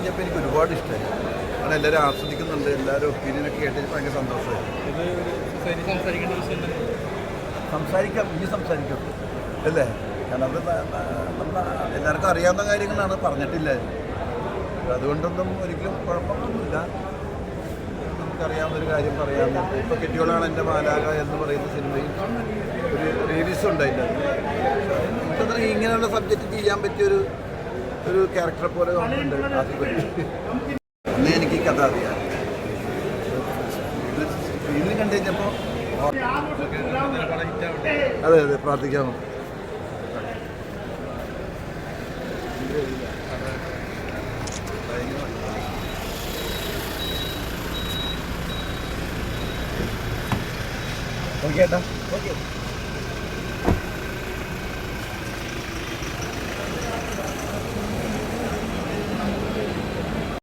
കഴിഞ്ഞപ്പോൾ എനിക്ക് ഒരുപാട് ഇഷ്ടമായി കാരണം എല്ലാവരും ആസ്വദിക്കുന്നുണ്ട് എല്ലാവരും ഒപ്പീനിയനൊക്കെ കേട്ടിട്ട് ഭയങ്കര സന്തോഷമായി. സംസാരിക്കാം ഇനി സംസാരിക്കാം. അല്ലേ? കാരണം അത് എല്ലാവർക്കും അറിയാവുന്ന കാര്യങ്ങളാണ് പറഞ്ഞിട്ടില്ല അതുകൊണ്ടൊന്നും ഒരിക്കലും കുഴപ്പമൊന്നുമില്ല. നമുക്കറിയാവുന്നൊരു കാര്യം പറയാമെന്ന് ഇപ്പോൾ കെട്ടിയോളാണ് എന്റെ മാലാക എന്ന് പറയുന്ന സിനിമയിൽ ഒരു റീവിസ് ഉണ്ടായില്ല. എനിക്കത്ര ഇങ്ങനെയുള്ള സബ്ജക്റ്റ് ചെയ്യാൻ പറ്റിയൊരു ഒരു ക്യാരക്ടർ പോലെ തോന്നുന്നുണ്ട് അന്നേ എനിക്ക് ഈ കഥ അറിയാം. ഇന്ന് കണ്ടു അതെ അതെ പ്രാർത്ഥിക്കാം. ഓക്കെ ഏട്ടാ. ഓക്കെ